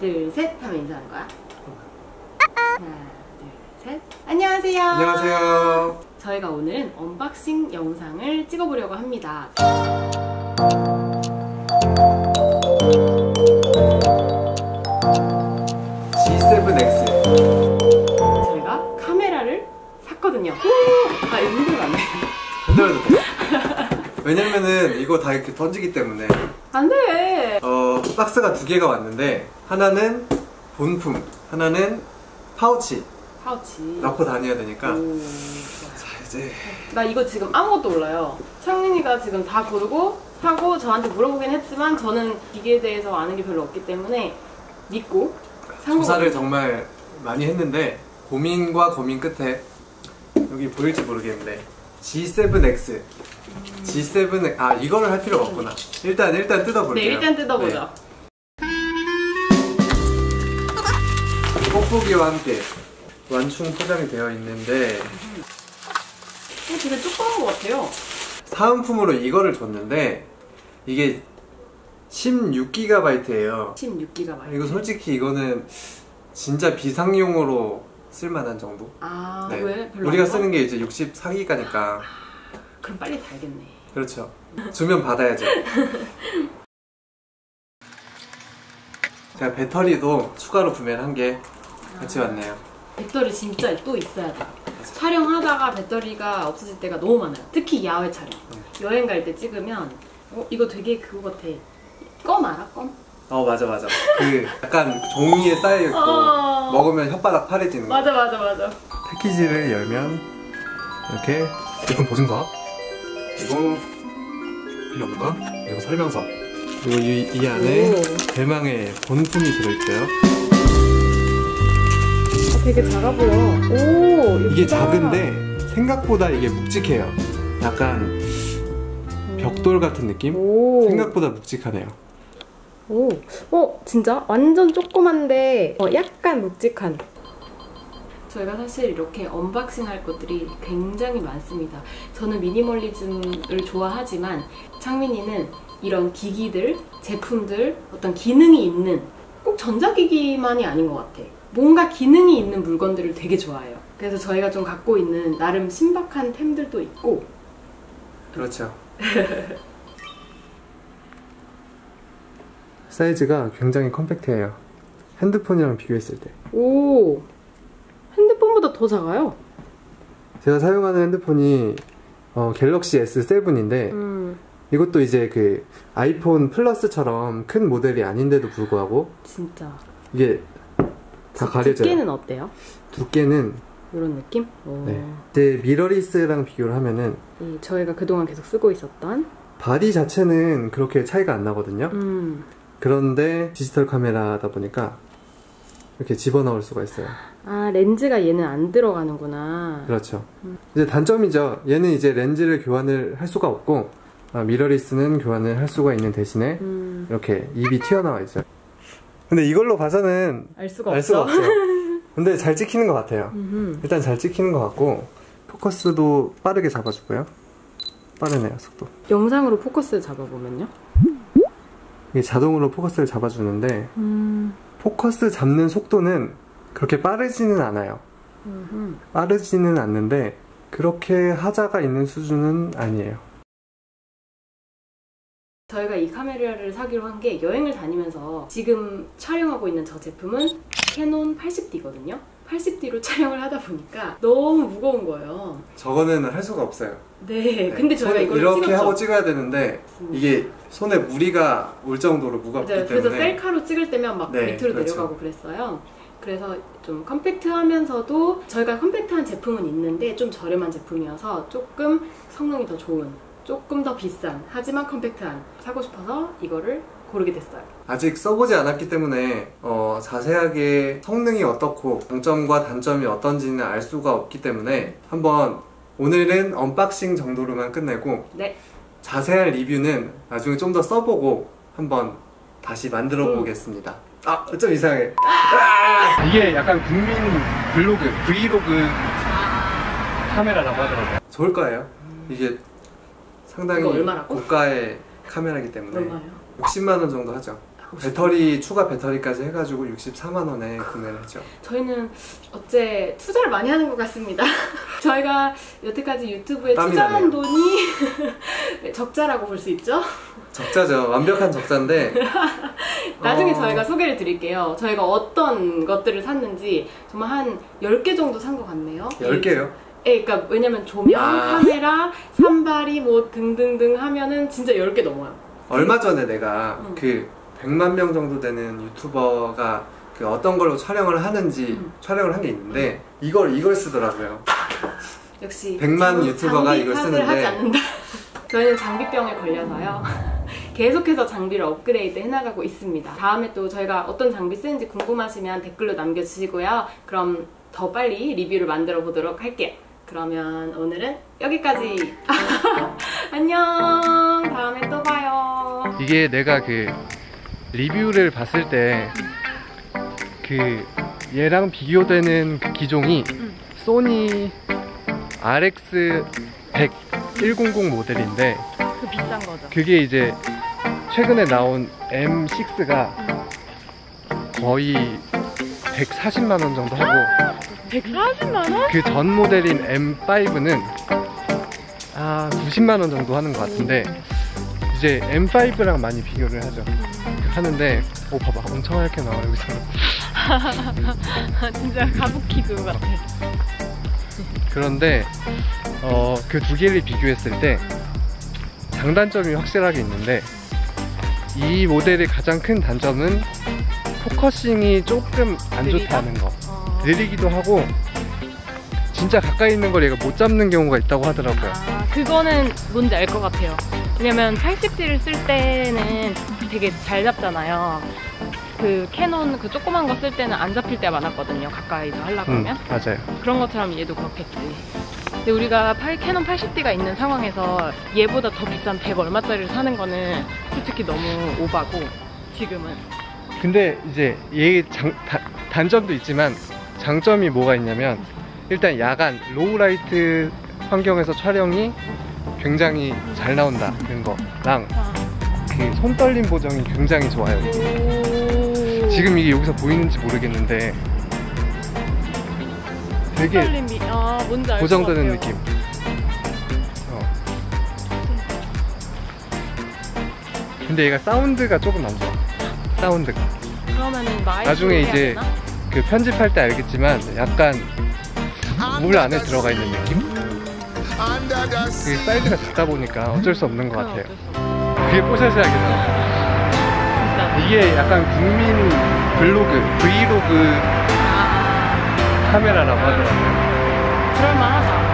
둘, 셋 하면 인사하는 거야. 하나, 둘, 셋. 안녕하세요. 안녕하세요. 저희가 오늘은 언박싱 영상을 찍어보려고 합니다. G7X. 저희가 카메라를 샀거든요. 아, 이거 흔들면 안 돼. 흔들어도 돼. 왜냐면은 이거 다 이렇게 던지기 때문에 안 돼. 어 박스가 두 개가 왔는데 하나는 본품, 하나는 파우치 파우치. 넣고 다녀야 되니까 오. 자 이제 나 이거 지금 아무것도 몰라요. 창민이가 지금 다 고르고 사고 저한테 물어보긴 했지만 저는 기계에 대해서 아는 게 별로 없기 때문에 믿고 산 조사를 거거든요. 정말 많이 했는데 고민과 고민 끝에 여기 보일지 모르겠는데 G7X G7 아 이거를 할 필요가 없구나 일단 일단 뜯어볼게요 네, 일단 뜯어보죠. 네. 뽁뽁이와 함께 완충 포장이 되어 있는데 어, 되게 조그만 것 같아요. 사은품으로 이거를 줬는데 이게 16GB예요 16GB. 이거 솔직히 이거는 진짜 비상용으로 쓸만한 정도 아, 네. 왜? 별로 우리가? 쓰는 게 이제 64기가니까 그럼 빨리 달겠네. 그렇죠 주면 받아야죠 제가 배터리도 추가로 구매를 한 게 같이 왔네요 배터리 진짜 또 있어야 돼. 촬영하다가 배터리가 없어질 때가 너무 많아요. 특히 야외 촬영. 네. 여행 갈 때 찍으면 어, 이거 되게 그거 같아. 껌 알아? 껌? 어 맞아 맞아 그 약간 종이에 쌓여있고 어. 먹으면 혓바닥 파래지는 거 맞아 맞아 맞아. 패키지를 열면 이렇게 제품 보증서 그리고 필요 없는 거 그리고 설명서 그리고 이, 이 안에 오. 대망의 본품이 들어있어요 아, 되게 작아 보여. 오, 이게 예쁘다. 작은데 생각보다 이게 묵직해요 약간 벽돌 같은 느낌? 오. 생각보다 묵직하네요 오, 어, 진짜 완전 조그만데 어, 약간 묵직한. 저희가 사실 이렇게 언박싱 할 것들이 굉장히 많습니다. 저는 미니멀리즘을 좋아하지만 창민이는 이런 기기들, 제품들, 어떤 기능이 있는 꼭 전자기기만이 아닌 것 같아. 뭔가 기능이 있는 물건들을 되게 좋아해요. 그래서 저희가 좀 갖고 있는 나름 신박한 템들도 있고 그렇죠 사이즈가 굉장히 컴팩트해요 핸드폰이랑 비교했을 때 오, 핸드폰보다 더 작아요. 제가 사용하는 핸드폰이 어, 갤럭시 S7인데 음, 이것도 이제 그 아이폰 플러스처럼 큰 모델이 아닌데도 불구하고 진짜. 이게 다 가려져요. 두께는 어때요? 두께는 이런 느낌? 오. 네. 제 미러리스랑 비교를 하면은 이 저희가 그동안 계속 쓰고 있었던 바디 자체는 그렇게 차이가 안 나거든요. 음. 그런데 디지털 카메라다 보니까 이렇게 집어넣을 수가 있어요. 아 렌즈가 얘는 안 들어가는구나. 그렇죠. 이제 단점이죠. 얘는 이제 렌즈를 교환을 할 수가 없고 아, 미러리스는 교환을 할 수가 있는 대신에 음. 이렇게 입이 튀어나와 있죠. 근데 이걸로 봐서는 알 수가 알 없어. 수가 없어 요. 근데 잘 찍히는 것 같아요. 음흠. 일단 잘 찍히는 것 같고 포커스도 빠르게 잡아주고요. 빠르네요 속도. 영상으로 포커스 잡아보면요. 이게 자동으로 포커스를 잡아주는데 음. 포커스 잡는 속도는 그렇게 빠르지는 않아요. 음흠. 빠르지는 않는데 그렇게 하자가 있는 수준은 아니에요. 저희가 이 카메라를 사기로 한 게 여행을 다니면서 지금 촬영하고 있는 저 제품은 캐논 80D거든요. 80D로 촬영을 하다 보니까 너무 무거운 거예요. 저거는 할 수가 없어요. 네, 근데 저희가 손 이걸 이렇게 찍었죠. 하고 찍어야 되는데 이게 손에 무리가 올 정도로 무겁기. 그래서 때문에 셀카로 찍을 때면 막 네, 밑으로 그렇죠. 내려가고 그랬어요. 그래서 좀 컴팩트하면서도 저희가 컴팩트한 제품은 있는데 좀 저렴한 제품이어서 조금 성능이 더 좋은, 조금 더 비싼 하지만 컴팩트한 사고 싶어서 이거를 고르게 됐어요. 아직 써보지 않았기 때문에 어, 자세하게 성능이 어떻고 장점과 단점이 어떤지는 알 수가 없기 때문에 한번 오늘은 언박싱 정도로만 끝내고 네, 자세한 리뷰는 나중에 좀 더 써보고 한번 다시 만들어 음. 보겠습니다. 아, 좀 이상해. 아! 이게 약간 국민 블로그, 브이로그 카메라라고 하더라고요. 좋을 거예요. 이게 상당히 얼마라고? 고가의 카메라이기 때문에 얼마요? 60만 원 정도 하죠. 아, 배터리 추가 배터리까지 해가지고 64만 원에 구매를 했죠. 저희는 어째 투자를 많이 하는 것 같습니다. 저희가 여태까지 유튜브에 땀이 투자한 나네요. 돈이 네, 적자라고 볼 수 있죠. 적자죠. 완벽한 적자인데 나중에 어, 저희가 소개를 드릴게요. 저희가 어떤 것들을 샀는지 정말 한 10개 정도 산 것 같네요. 10개요. 예, 그러니까 왜냐면 조명, 아. 카메라, 산발이 뭐 등등등 하면은 진짜 10개 넘어요. 얼마 전에 내가 음. 그 100만 명 정도 되는 유튜버가 그 어떤 걸로 촬영을 하는지 음. 촬영을 한 게 있는데 이걸 이걸 쓰더라고요. 역시 100만 장- 유튜버가 이걸 쓰는데. 하지 않는다. 저희는 장비병에 걸려서요. 계속해서 장비를 업그레이드 해나가고 있습니다. 다음에 또 저희가 어떤 장비 쓰는지 궁금하시면 댓글로 남겨주시고요. 그럼 더 빨리 리뷰를 만들어 보도록 할게요. 그러면 오늘은 여기까지. 안녕. 다음에 또 봐요. 이게 내가 그 리뷰를 봤을 때 그 얘랑 비교되는 그 기종이 음. 소니 RX 100 100 모델인데 그 비싼 거죠. 그게 이제 최근에 나온 M6가 거의 140만 원 정도 하고 140만 원? 그 전 모델인 M5는 아 90만 원 정도 하는 것 같은데 이제 M5랑 많이 비교를 하죠. 하는데 오 봐봐 엄청 하얗게 나와 여기서 진짜 가부키드 같아. 그런데 어, 그 두 개를 비교했을 때 장단점이 확실하게 있는데 이 모델의 가장 큰 단점은 포커싱이 조금 안 느리다? 좋다는 거 느리기도 하고 진짜 가까이 있는 걸 얘가 못 잡는 경우가 있다고 하더라고요 아, 그거는 뭔지 알 것 같아요. 왜냐면 80D를 쓸 때는 되게 잘 잡잖아요. 그 캐논 그 조그만 거 쓸 때는 안 잡힐 때가 많았거든요. 가까이서 하려고 음, 하면. 맞아요 그런 것처럼 얘도 그렇겠지. 근데 우리가 팔- 캐논 80D가 있는 상황에서 얘보다 더 비싼 100 얼마짜리를 사는 거는 솔직히 너무 오바고 지금은 근데 이제 얘 장, 다- 단점도 있지만 장점이 뭐가 있냐면 일단 야간 로우라이트 환경에서 촬영이 굉장히 잘 나온다는 거랑 아. 그 손떨림 보정이 굉장히 좋아요. 오... 지금 이게 여기서 보이는지 모르겠는데 되게 떨림이 아 뭔지 알것 고정되는 같아요. 느낌. 어. 근데 얘가 사운드가 조금 안 좋아. 사운드가. 그러면은 마이크 나중에 이제 되나? 그 편집할 때 알겠지만 약간 물 안에 들어가 있는 느낌? 그 사이즈가 작다 보니까 어쩔 수 없는 것 그건 같아요. 그게 뽀샤시하겠다. 진짜. 이게 약간 국민 블로그, 브이로그 아, 카메라라고 하더라고요. 그럴만하다.